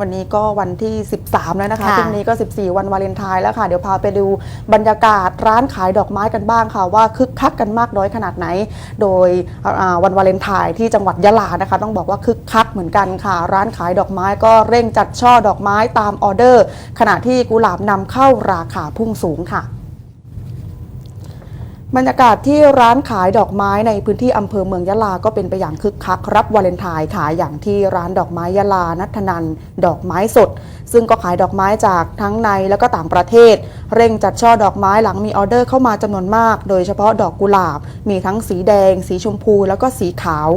วันนี้ก็วันที่ 13 แล้วนะคะค่ะพรุ่งนี้ก็ 14 วันวาเลนไทน์แล้วค่ะ เดี๋ยวพาไปดูบรรยากาศร้านขายดอกไม้กันบ้างค่ะ ว่าคึกคักกันมากน้อยขนาดไหน โดยอ่าวันวาเลนไทน์ที่จังหวัดยะลานะคะ ต้องบอกว่าคึกคักเหมือนกันค่ะ ร้านขายดอกไม้ก็เร่งจัดช่อดอกไม้ตามออเดอร์ ขณะที่กุหลาบนำเข้าราคาพุ่งสูงค่ะ บรรยากาศที่ร้านขายดอกไม้ในพื้นที่อำเภอเมืองยะลาก็เป็นไปอย่างคึกคักรับวาเลนไทน์ขายอย่างที่ร้านดอกไม้ยะลานัทนันดอกไม้สด ซึ่งก็ขายดอกไม้จากทั้งในแล้วก็ต่างประเทศ เร่งจัดช่อดอกไม้หลังมีออเดอร์เข้ามาจำนวนมาก โดยเฉพาะดอกกุหลาบ มีทั้งสีแดง สีชมพู แล้วก็สีขาว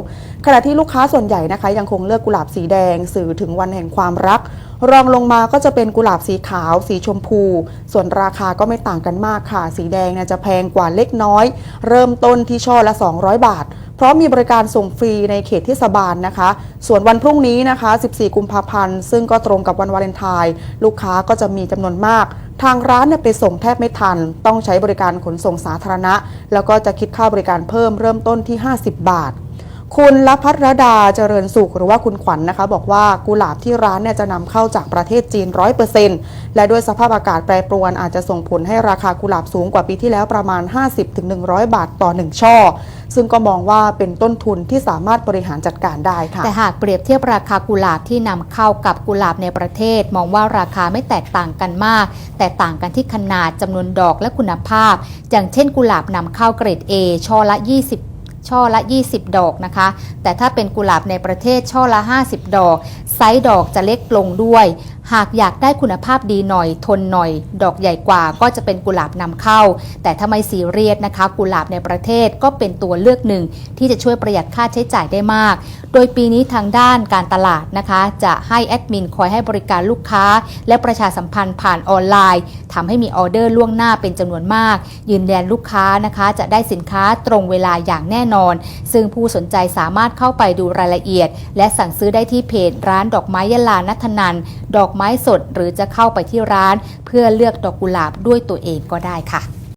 ขณะที่ลูกค้าส่วนใหญ่นะคะยังคงเลือกกุหลาบสีแดงสื่อถึงวันแห่งความรัก รองลงมาก็จะเป็นกุหลาบสีขาว สีชมพู ส่วนราคาก็ไม่ต่างกันมากค่ะ สีแดงเนี่ยจะแพงกว่าเล็กน้อย เริ่มต้นที่ช่อละ 200 บาท เพราะมีบริการส่งฟรีในเขตเทศบาลนะคะ ส่วนวันพรุ่งนี้นะคะ 14 กุมภาพันธ์ ซึ่งก็ตรงกับวันวาเลนไทน์ ลูกค้าก็จะมีจำนวนมาก ทางร้านเนี่ยไปส่งแทบไม่ทัน ต้องใช้บริการขนส่งสาธารณะ แล้วก็จะคิดค่าบริการเพิ่มเริ่มต้นที่ 50 บาท คุณลพัทรดาเจริญสุขหรือว่าคุณขวัญนะคะ บอกว่ากุหลาบที่ร้านเนี่ยจะนำเข้าจากประเทศจีน100%และด้วยสภาพอากาศแปรปรวนอาจจะส่งผลให้ราคากุหลาบสูงกว่าปีที่แล้วประมาณ 50-100 บาทต่อ 1 ช่อ ซึ่งก็มองว่าเป็นต้นทุนที่สามารถบริหารจัดการได้ค่ะ แต่หากเปรียบเทียบราคากุหลาบที่นำเข้ากับกุหลาบในประเทศ มองว่าราคาไม่แตกต่างกันมาก แต่ต่างกันที่ขนาดจำนวนดอกและคุณภาพ อย่างเช่น กุหลาบนำเข้าเกรด A ช่อละ 20 ช่อละ 20 ดอกนะคะ แต่ถ้าเป็นกุหลาบในประเทศช่อละ 50 ดอก ไซส์ดอกจะเล็กลงด้วย หากอยากได้คุณภาพดีหน่อย ทนหน่อย ดอกใหญ่กว่าก็จะเป็นกุหลาบนำเข้า แต่ถ้าไม่ซีเรียสนะคะ กุหลาบในประเทศก็เป็นตัวเลือกหนึ่ง ที่จะช่วยประหยัดค่าใช้จ่ายได้มาก โดยปีนี้ทางด้านการตลาดนะคะ จะให้แอดมินคอยให้บริการลูกค้า และประชาสัมพันธ์ผ่านออนไลน์ทำให้มีออเดอร์ล่วงหน้าเป็นจำนวนมาก ยืนยันลูกค้านะคะ จะได้สินค้าตรงเวลาอย่างแน่นอน ซึ่งผู้สนใจสามารถเข้าไปดูรายละเอียด และสั่งซื้อได้ที่เพจร้านดอกไม้ยะลานัทนันดอกไม้สด หรือจะเข้าไปที่ร้าน เพื่อเลือกดอกกุหลาบด้วยตัวเองก็ได้ค่ะ